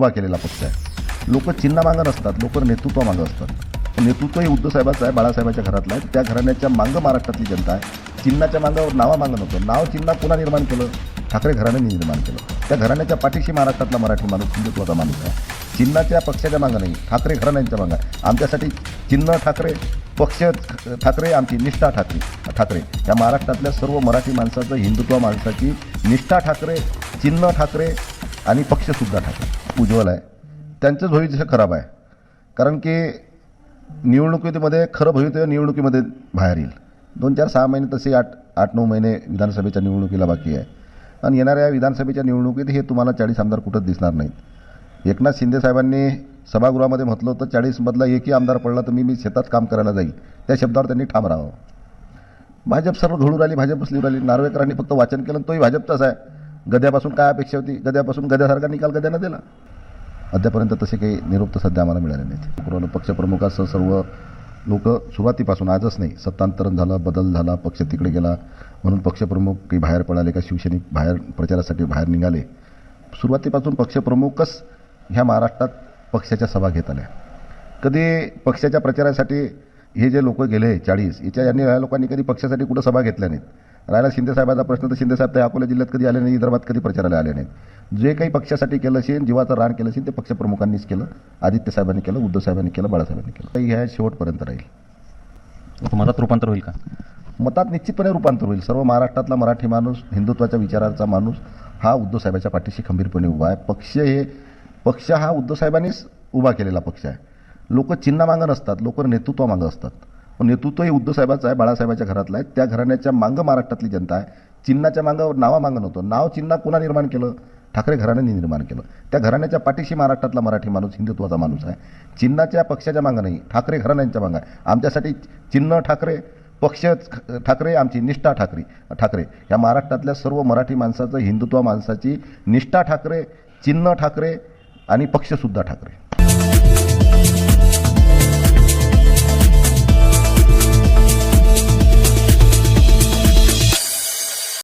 उभा केलेला पक्ष आहे. लोक चिन्हामागं नसतात लोक नेतृत्वामागं असतात. नेतृत्व हे उद्धवसाहेबाचं आहे बाळासाहेबाच्या घरातलं आहे. त्या घराण्याच्या मागं महाराष्ट्रातली जनता आहे. चिन्हाच्या मागावर नावामागं नव्हतं. नाव चिन्ह पुन्हा निर्माण केलं ठाकरे घराण्याने निर्माण केलं. त्या घराण्याच्या पाठीशी महाराष्ट्रातला मराठी माणूस हिंदुत्वाचा माणूस आहे. चिन्हाच्या पक्षाच्या मागं नाही ठाकरे घराण्यांच्या मागं आमच्यासाठी चिन्ह ठाकरे पक्ष ठाकरे आमची निष्ठा ठाकरे ठाकरे. या महाराष्ट्रातल्या सर्व मराठी माणसाचं हिंदुत्व माणसाची निष्ठा ठाकरे चिन्ह ठाकरे आणि पक्षसुद्धा ठाकरे. उज्ज्वल आहे. त्यांचंच भविष्य खराब आहे. कारण की निवडणुकीमध्ये खरं भवितव्य निवडणुकीमध्ये बाहेर येईल. दोन चार सहा महिने तसे आठ आठ नऊ महिने विधानसभेच्या निवडणुकीला बाकी आहे. आणि येणाऱ्या विधानसभेच्या निवडणुकीत हे तुम्हाला चाळीस आमदार कुठंच दिसणार नाहीत. एकनाथ शिंदे साहेबांनी सभागृहामध्ये म्हटलं होतं चाळीसमधला एकही आमदार पडला तर मी मी शेतात काम करायला जाईल. त्या शब्दावर त्यांनी ठाम राहावं. भाजप सर्व घडू राहिली भाजपच बसली राहिली नार्वेकरांनी फक्त वाचन केलं तोही भाजपचाच आहे. गद्यापासून काय अपेक्षा होती? गद्यापासून गद्यासारखा निकाल गद्यानं दिला. अद्यापर्यंत तसे काही निरोप तर सध्या आम्हाला मिळाले नाहीत. पूर्ण पक्षप्रमुखासह सर्व लोक सुरुवातीपासून आजच नाही सत्तांतरण झालं बदल झाला पक्ष तिकडे गेला. म्हणून पक्षप्रमुख काही बाहेर पडाले का शिवसैनिक बाहेर प्रचारासाठी बाहेर निघाले. सुरुवातीपासून पक्षप्रमुखच ह्या महाराष्ट्रात पक्षाच्या सभा घेत आल्या. कधी पक्षाच्या प्रचारासाठी हे जे लोक गेले चाळीस याच्या यांनी या लोकांनी कधी पक्षासाठी कुठं सभा घेतल्या नाहीत. राहिला शिंदेसाहेबाचा प्रश्न तर शिंदेसाहेब त्या अकोला जिल्ह्यात कधी आले नाही विदर्भात कधी प्रचाराला आले नाहीत. जे काही पक्षासाठी केलं असेल जीवाचं रान केलं असेल ते पक्षप्रमुखांनीच केलं. आदित्य साहेबांनी केलं उद्धव साहेबांनी केलं बाळासाहेबांनी केलं. तर ह्या शेवटपर्यंत राहील. मतात रूपांतर होईल का? मतात निश्चितपणे रूपांतर होईल. सर्व महाराष्ट्रातला मराठी माणूस हिंदुत्वाच्या विचाराचा माणूस हा उद्धव साहेबाच्या पाठीशी खंबीरपणे उभा आहे. पक्ष हे पक्ष हा उद्धव साहेबांनीच उभा केलेला पक्ष आहे. लोक चिन्हामागं नसतात लोक नेतृत्वामागं असतात. पण नेतृत्व हे उद्धव साहेबाचं आहे बाळासाहेबाच्या घरातलं आहे. त्या घराण्याच्या मागं महाराष्ट्रातली जनता आहे. चिन्हाच्या मागं नावामागं नव्हतं. नाव चिन्ह पुन्हा निर्माण केलं? ठाकरे घराण्याने निर्माण केलं. त्या घराण्याच्या पाठीशी महाराष्ट्रातला मराठी माणूस हिंदुत्वाचा माणूस आहे. चिन्हाच्या पक्षाच्या मागं नाही ठाकरे घराण्यांच्या मागं आहे. आमच्यासाठी चिन्ह ठाकरे पक्ष ठाकरे आमची निष्ठा ठाकरे ठाकरे. या महाराष्ट्रातल्या सर्व मराठी माणसाचं हिंदुत्व माणसाची निष्ठा ठाकरे चिन्ह ठाकरे आणि पक्षसुद्धा ठाकरे.